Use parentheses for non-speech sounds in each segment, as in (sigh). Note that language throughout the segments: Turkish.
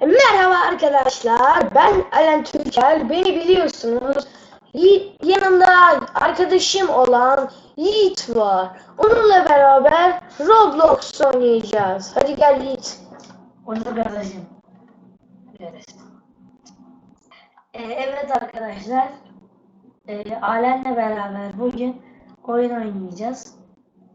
Merhaba arkadaşlar. Ben Alen Türker. Beni biliyorsunuz. Yi- yanımda arkadaşım olan Yiğit var. Onunla beraber Roblox oynayacağız. Hadi gel Yiğit. Onu kardeşim. Evet. Ee, evet arkadaşlar. Alen'le beraber bugün oyun oynayacağız.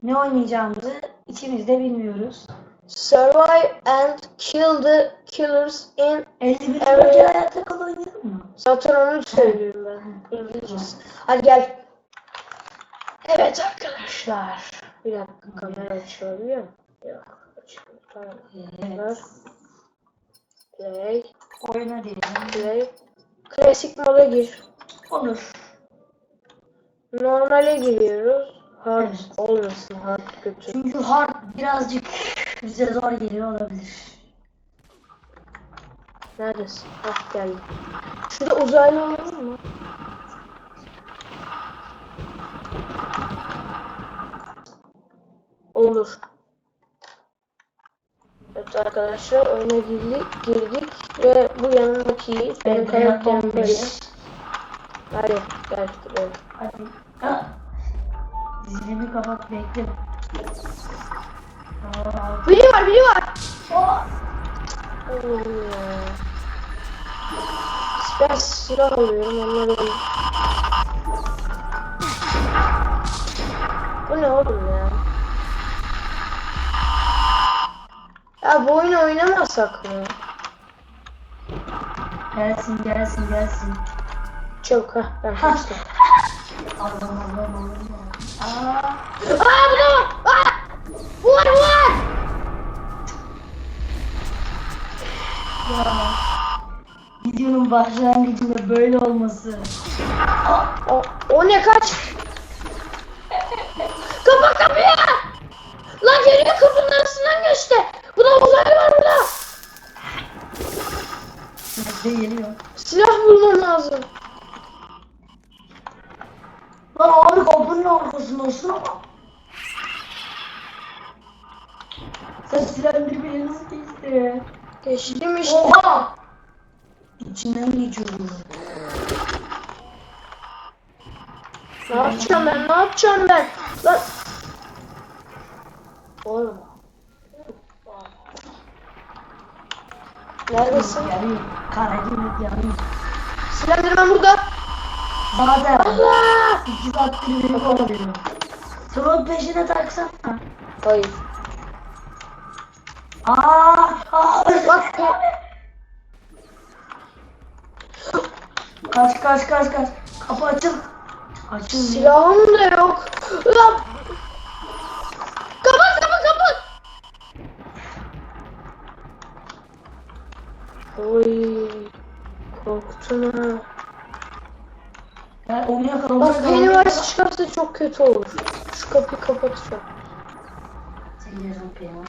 Ne oynayacağımızı ikimiz de bilmiyoruz. Survive and kill the killers in 51 Evet. önce hayatta kal oynayalım mı? Zaten onu söylüyorum ben. İngilizcesi. Hadi gel. Evet arkadaşlar. Bir dakika kamera açılabiliyor mu? Yok. Açılıyor. Tamam. Evet. Play. Oyuna diyelim. Play. Klasik moda gir. Olur. Normale giriyoruz. Hard Evet. olmasın. Hard kötü. Çünkü hard birazcık bize zor geliyor olabilir. Neredesin? Ah geldim. Şurada uzaylı olur mu? Olur. Evet arkadaşlar oyuna girdik, girdik ve bu yanındaki benim karakterim böyle. Hadi gel gidelim. Hadi. Ha. Zilimi kapat bekle. Biri var biri var. Allah'ım ya. Ben silah alıyorum onları alayım. Bu ne oğlum ya? Ya bu oyunu oynamasak mı? Gelsin gelsin gelsin. Çabuk ha ben kaçtım. Allah'ım Allah'ım Allah'ım. Aa. Aa bu da var! Aa! Bu var! Ya. Videonun başlangıcında böyle olması. Aa. O, o ne kaç? Kapat kapıyı! Lan geliyor kapının arasından geçti. Bu da uzay var burada. Nerede geliyor? Silah bulmam lazım. Lan abi kapının arkasındasın ama. Beni nasıl geçti? Geçtim işte. Oha! İçinden geçiyorum. Ne yapacağım ben? Ne yapacağım ben? Lan. Oğlum. Neredesin? Yanıyor. Karadelik yanıyor. Silendirmen burada. Zaten Allah! iki saattir beni kovalıyor. Troll peşine taksana. Hayır. Aa, Bak. Kaç kaç kaç kaç. Kapı açıl. Açıl. Silahım da yok. Lan. Kapat kapat kapat. Oy. Korktum ha. Ya onu yakala. onu Bak beni onu var yakala. çıkarsa çok kötü olur. Şu kapıyı kapatacağım. Sen yazın peyama.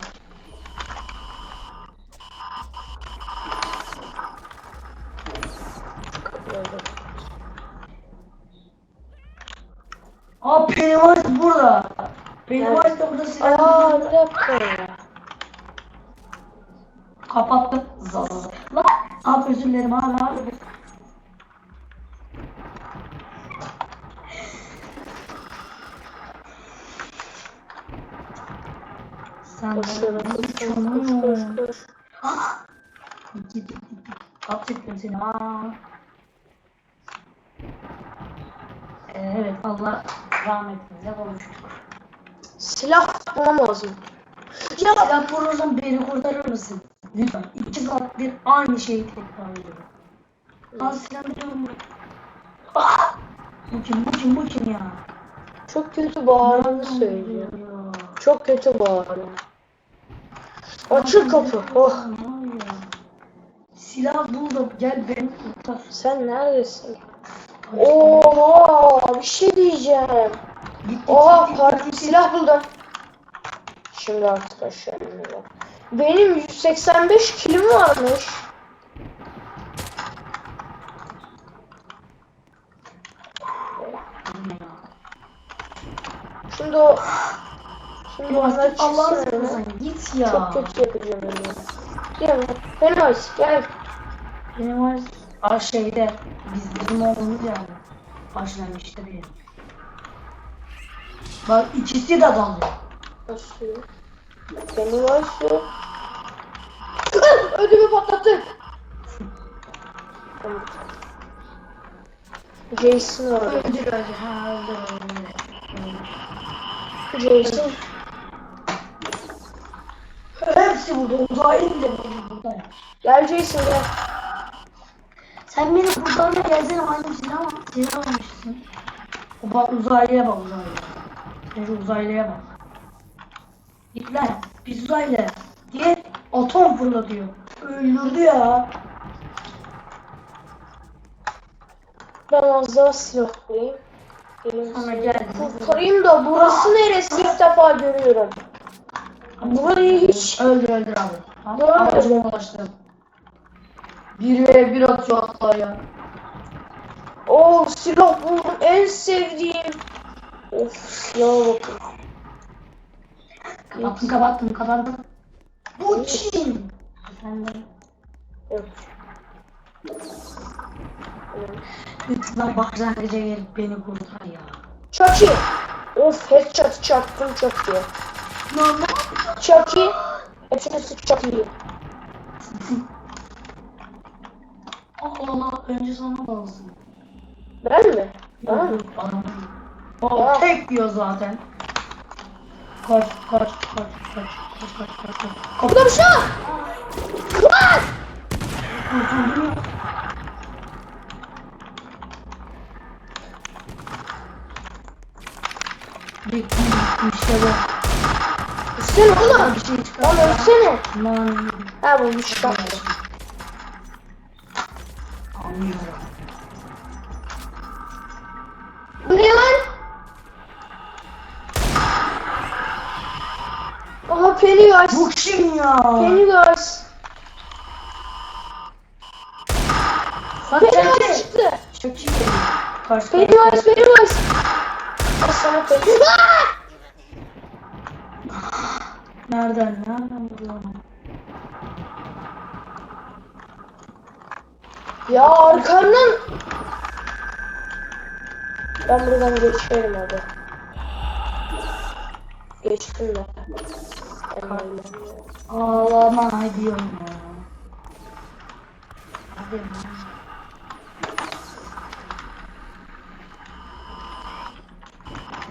Kapıyı da- Aa Pennywise burada. Pennywise de burada silah. Aa bir dakika ya. Kapattım. Zaz. Lan. Abi özür dilerim abi abi. Sen Koşuyorum, bana koşuyorum, uçuyorsun. koş, koş, koş. Git, git, git. Kap çektim seni. Ee, Evet Allah rahmetinize kavuştuk. Silah bulmam lazım. Ya Silah bulursan beni kurtarır mısın? Lütfen. İki saattir aynı şeyi tekrar ediyorum. Al silah biliyorum. Ah! Bu kim? Bu kim? Bu kim ya? çok kötü bağırdığını söylüyor. Çok kötü bağırıyor. Açıl kapı. Oh. Silah buldum. Gel beni kurtar. Sen neredesin? Oha bir şey diyeceğim. Git, Oha git, parti silah buldum. Şimdi artık aşağı iniyorum. Benim 185 kilim varmış. Şimdi o Şimdi onlar çıksın. seversen git ya. Çok kötü yapacağım onu. Mi? Pennywise gel. Benim var. Şeyde. Biz bizim oğlumuz yani. Başlangıçta benim. Bak ikisi de dalıyor. Nasıl? Pennywise. Ah! Ödümü patlattık. Tamam. Jason var. Öldür öldür. Ha öldür öldür. Jason. Hepsi burada. Uzaylı bile burada. Gel Jason gel. Sen beni kurtarmaya gelsene aynı silah silah almışsın. Bak uzaylıya bak uzaylıya. Şu uzaylıya bak. Git lan biz uzaylı diye atom fırlatıyor. Öldürdü ya. Ben az daha silah bulayım. Silah. geldi. Kurtarayım da burası neresi ilk defa görüyorum. Burayı hiç Öldür öldür abi. Amacıma ulaştım. Bir ve bir atıyor hatta ya. Oh silah buldum en sevdiğim. Of silaha bakın. Kapattım kapattım kapattım. Bu kim? Efendim. Yok. Lütfen başlangıca gelip beni kurtar ya. Chucky. Of headshot çarptım çok iyi. Mama. Chucky. Hepsini sık Chucky. (laughs) Allah Allah önce sana lazım. Ben mi? Bana mı? O tek diyor zaten. Kaç kaç kaç kaç kaç kaç kaç kaç. Kapıda bir şey var. Lan! İşte bu. Sen oğlum. Bir şey çıkar. Lan ölsene. Lan. Ha bu bir kim ya? Pennywise. Lan Pennywise çıktı. Çok iyi. Kaç. Pennywise, Pennywise. Sana Pennywise. Nereden? Nereden buluyorum? Ya arkandan. Ben buradan geçerim hadi. Geçtim. Ben öyle. Ağlaman diyorum ya.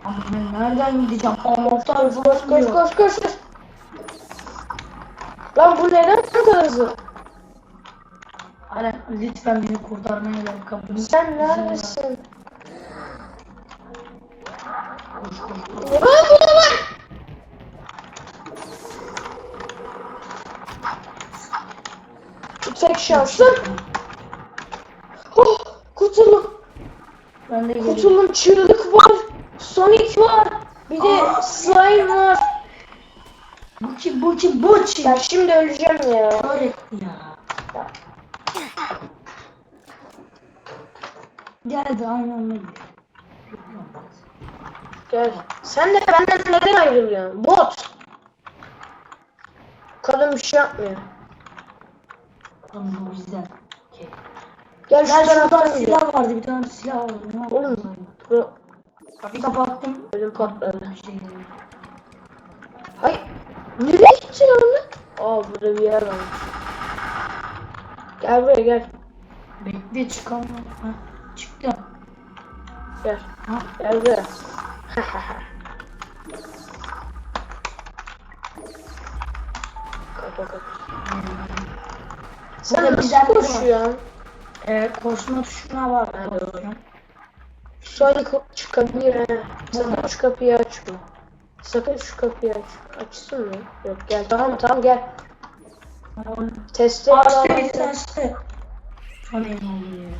Hadi ben nereden gideceğim? Anahtar Koş koş koş koş koş. Lan bu neden bu kadar hızlı? Alen lütfen beni kurtarmaya gel kapını. Sen neredesin? Koş koş koş. Lan bu da var. Şansım. Oh, kurtuldum. Ben de. Kurtuldum. Çığlık var. Sonic var. Bir de slime var. Bu kim bu kim bu kim? Ben şimdi öleceğim ya. Öğretti ya. Geldi aynı anda gidiyor. Gel. Sen de benden neden ayrılıyorsun? Bot. Kadın bir şey yapmıyor. Tamam o yüzden. Okey. Gel şu taraftan silah vardı bir tane silah vardı. Ne? Oğlum. Bu Kapıyı kapattım. ölüm patladı. Şey. Hay. Nereye gittin oğlum? Aa burada bir yer var. Gel buraya gel. Bekle çıkamam. Ha, çıktım. Gel. Ha, Gel buraya. (laughs) Kapa kapa. Sen nasıl koşuyorsun? e, koşma tuşuna var. Hadi Koşuyorum. Sonic çıkabilir he. Sakın şu kapıyı açma. Sakın şu kapıyı aç. Açsın mı? Yok gel. Tamam tamam gel. Açtı bir açtı. Sonra ne oluyor?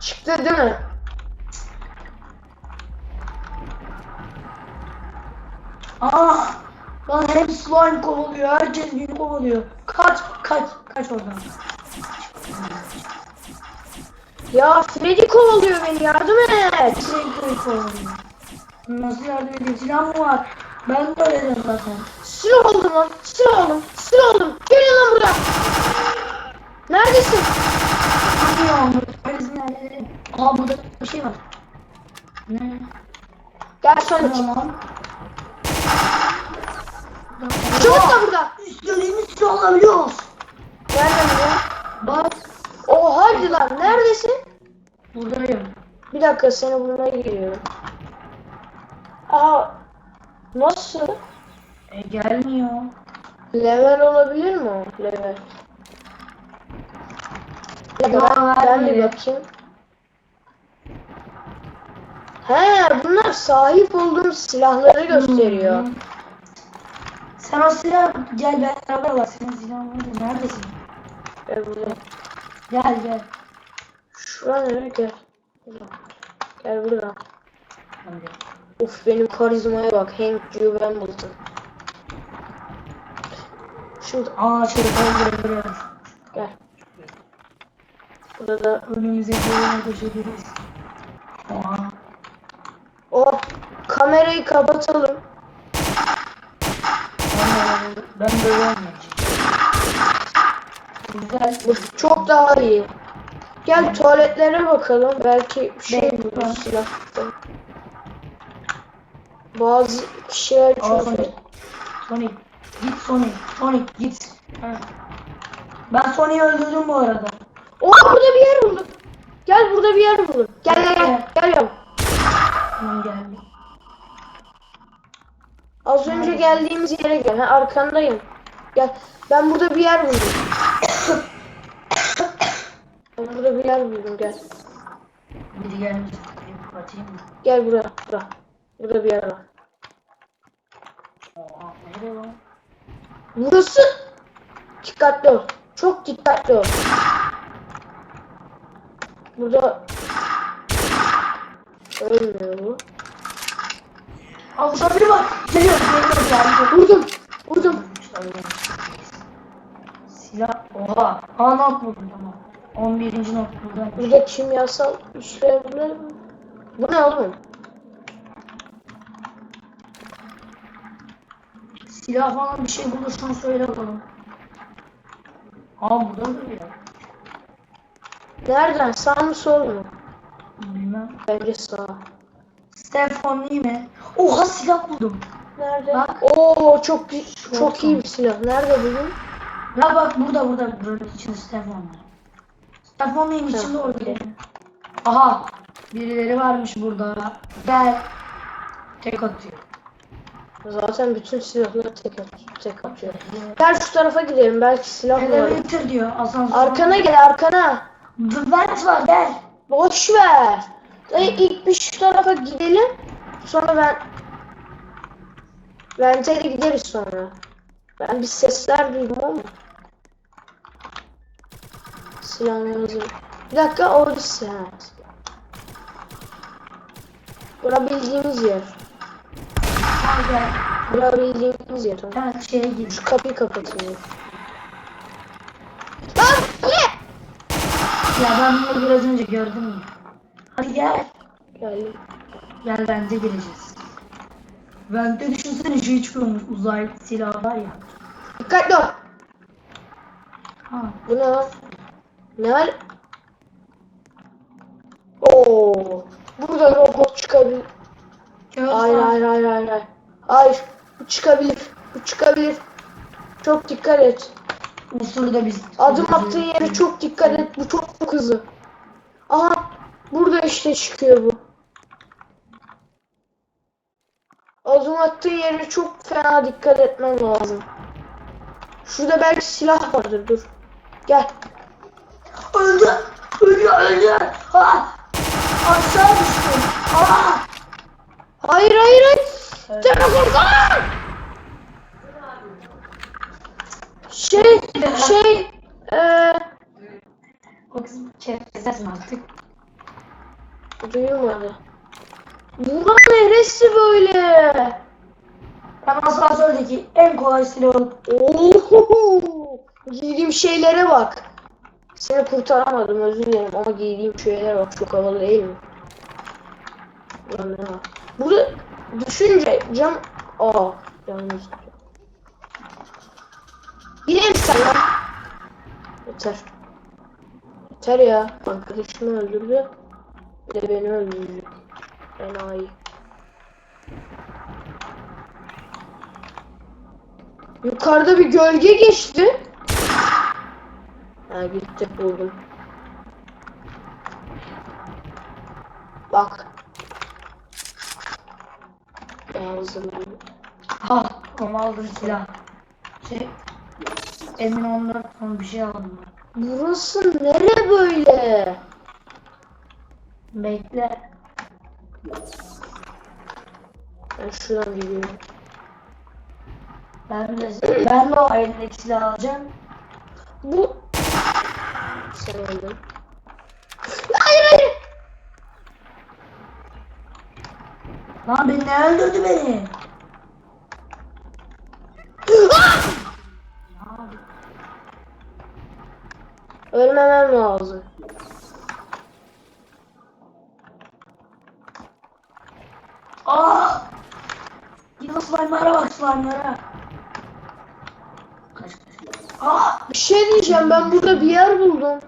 Çıktı değil mi? Ah! Lan hep slime kovalıyor. Herkes beni kovalıyor. Kaç kaç kaç oradan. Ya Freddy kovalıyor beni yardım et. Freddy kovalıyor. Nasıl yardım edeyim? Silah mı var? Ben de öyle zaten. Sür oldum lan. Sür oldum. Sür oldum. Gel lan buraya. Neredesin? Bilmiyorum. Neredesin nerede? Aa burada bir şey var. Ne? Gel şöyle. Tamam. Çabuk da burada. İstediğimiz silah alabiliyoruz. Nereden bu? Bak. Oh hadi lan neredesin? Buradayım. Bir dakika seni bulmaya geliyorum. Aa nasıl? E gelmiyor. Level olabilir mi o? Level. Yok, ben, ben bir bakayım. He bunlar sahip olduğum silahları gösteriyor. Hı. Sen o silah gel beraber var. Senin silahın nerede? Neredesin? Gel buraya. Gel gel. Şuraya nereye gel. Gel. Hadi. Uf benim karizmaya bak. Hank Juvenbleton. Şimdi Aa şey böyle böyle. gel. Burada da Önümüze gelene koşabiliriz. Oha. o kamerayı kapatalım. Ben böyle. Güzel. Bu çok daha iyi. Gel tuvaletlere bakalım. Belki bir şey buluruz silahta. Bazı kişiler çok... Sonic. Sonic. Git Sonic. Sonic git. Ha. Ben Sonic'i öldürdüm bu arada. Oo burada bir yer buldum. Gel burada bir yer buldum. Gel gel gel. Gel gel. Tamam geldi. Az önce geldiğimiz yere gel. Ha, arkandayım. Gel. Ben burada bir yer buldum. ben burada bir yer buldum. Gel. Biri gelmiş. Kapatayım mı? Gel buraya. Buraya. Burada bir yer var. Oha. Nerede lan? Burası. Dikkatli ol. Çok dikkatli ol. Burada ölmüyor bu. Aa burada biri var. Geliyor. Geliyor. Vurdum. Vurdum. Silah. Oha. Aa not buldum tamam. 11. not buradan. Burada kimyasal işlevler mi? Bu ne oğlum? Silah falan bir şey bulursan söyle bakalım. Aa burada da bir yer. Nereden? Sağ mı sol mu? Bilmem. Bence sağ. Stefan iyi mi? Oha silah buldum. Nerede? Bak. Oo çok iyi- çok iyi bir silah. Nerede bugün? Ya bak burada burada buranın içinde Stefan var. Stefan'ın içinde Tamam, orada. okey. Aha birileri varmış burada. Gel. Tek atıyor. Zaten bütün silahlar tek atıyor. Tek atıyor. Gel şu tarafa gidelim. Belki silah var. Elevator diyor asansör. Arkana gel arkana. Vent var gel. Boş ver. Dayı ilk bir şu tarafa gidelim. Sonra ben Vente'ye gideriz sonra. Ben bir sesler duydum ama. Silahını hazır. Bir dakika orada silah. Bura bildiğimiz yer. Bura bildiğimiz yer. Gel şeye git. Şu kapıyı kapatayım. Lan ne? Ya ben bunu biraz önce gördüm ya. Hadi gel. Geldim. Gel bence gireceğiz. Vent'te düşünsene şey çıkıyormuş uzay silah var ya. Dikkatli ol. Ha. Bu ne lan? Ne hal? Oo. Burada robot çıkabilir. Kağıt Hayır var. hayır hayır hayır hayır. Hayır. Bu çıkabilir. Bu çıkabilir. Çok dikkat et. Usulü de biz. Adım attığın yere çok dikkat et. Bu çok çok hızlı. Aha. Burada işte çıkıyor bu. Adım attığın yere çok fena dikkat etmen lazım. Şurada belki silah vardır. Dur. Gel. Öldü. Öldü öldü. Ha. Aşağı düştüm. Ha. Hayır hayır hayır. Telefon Şey şey eee O kız kesersin artık. Duyulmadı. Buran neresi böyle? Ben asansördeki en kolay silah alıp! Giydiğim şeylere bak. Seni kurtaramadım özür dilerim ama giydiğim şeylere bak çok havalı değil mi? Ulan ne var? Burada düşünce cam... Aa yalnız. Gidelim sen lan. Yeter. Yeter ya. Arkadaşımı öldürdü. De beni öldürdü. Enayi. Yukarıda bir gölge geçti. Ha gitti buldum. Bak. Yazdım. Ha, ama aldım silah. Şey, emin ondan sonra bir şey aldım. Burası nere böyle? Bekle. Ben şuradan gidiyorum. Ben de, ben de o elindeki silahı alacağım. Bu... Sen öldün. Hayır hayır. Lan beni ne öldürdü beni? Ölmemem lazım. Aa! Yine Kaç kaç. Aa! Bir şey diyeceğim ben burada bir yer buldum.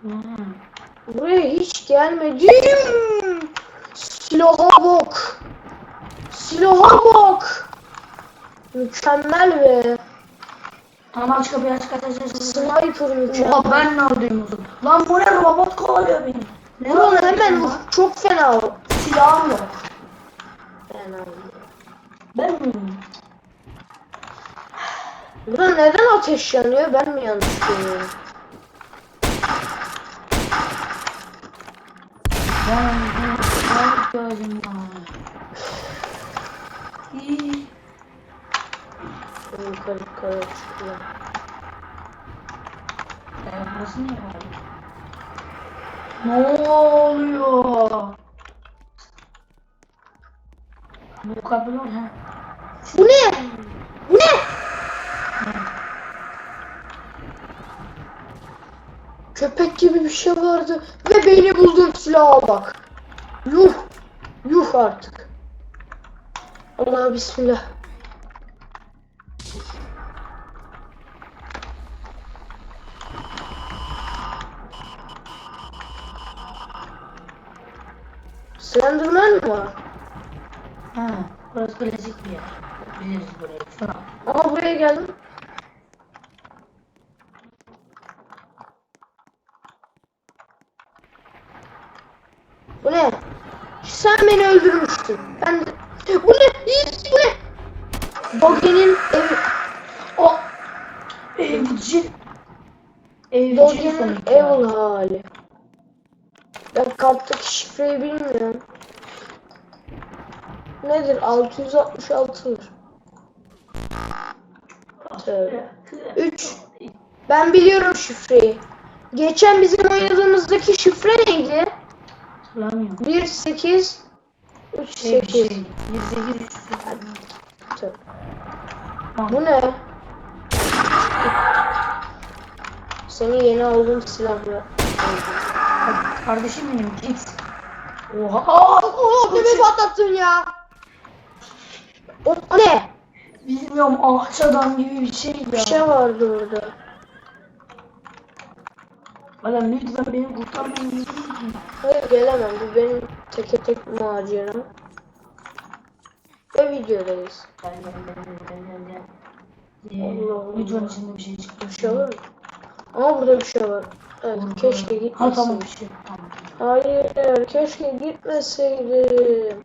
Hmm. Buraya hiç gelmedim. Silaha bak. Silaha bak. Mükemmel be. Tamam aç kapıyı aç kapıyı aç aç. Sniper mükemmel. Oha ben ne alayım o zaman? Lan bu ne robot kovalıyor beni. Ne robot hemen. Çok fena. Silahım yok. Ben? Burada neden ateş yanıyor? Ben mi yanlış görüyorum? Ben ben gördüm ya. Ben Yukarı yukarı çıkıyorum. Ya burası ne ya? Ne oluyor? Bu kapılar ha. Bu ne? Bu ne? Köpek gibi bir şey vardı ve beni buldum silaha bak. Yuh. Yuh artık. Allah bismillah. Slenderman mi var? Ha. Burası klasik bir yer. Biliriz burayı. Şuna. Ama buraya geldim. Bu ne? Sen beni öldürmüştün. Ben de... Bu ne? Bu ne? Doge'nin evi... O evcil. Doge'nin evil hali. Ben karttaki şifreyi bilmiyorum. Nedir? 666'dır. Tövbe. 3. Ben biliyorum şifreyi. Geçen bizim oynadığımızdaki şifre neydi? Hatırlamıyorum. 1 8 3 Şey, 8. şey. 28 Tövbe. Bu ne? Seni yeni aldığım silahla. Kardeşim benim git. Oha. Aa, oh, beni patlattın ya. O, o ne? Bilmiyorum ağaç adam gibi bir şey ya. Bir şey vardı orada. Adam lütfen beni lütfen. Hayır gelemem. Bu benim teke tek maceram. Ve videodayız. Gel gel gel gel gel. Ee, Allah Allah. Videonun içinde bir şey çıktı. Bir şey var mı? Ama burada bir şey var. Evet keşke Ha gitmeseydim. tamam bir şey. Tamam. Hayır keşke gitmeseydim.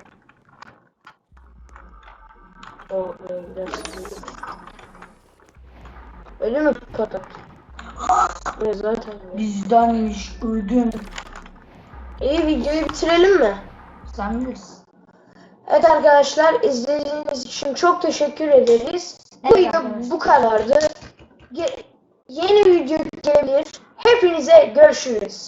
O öyle. Öyle mi patat? Ne zaten. ya. Bizdenmiş öldüm. İyi videoyu bitirelim mi? Sen bilirsin. Evet arkadaşlar izlediğiniz için çok teşekkür ederiz. Bu Evet video arkadaşlar. bu kadardı. Ge- yeni video gelebilir. Hepinize görüşürüz.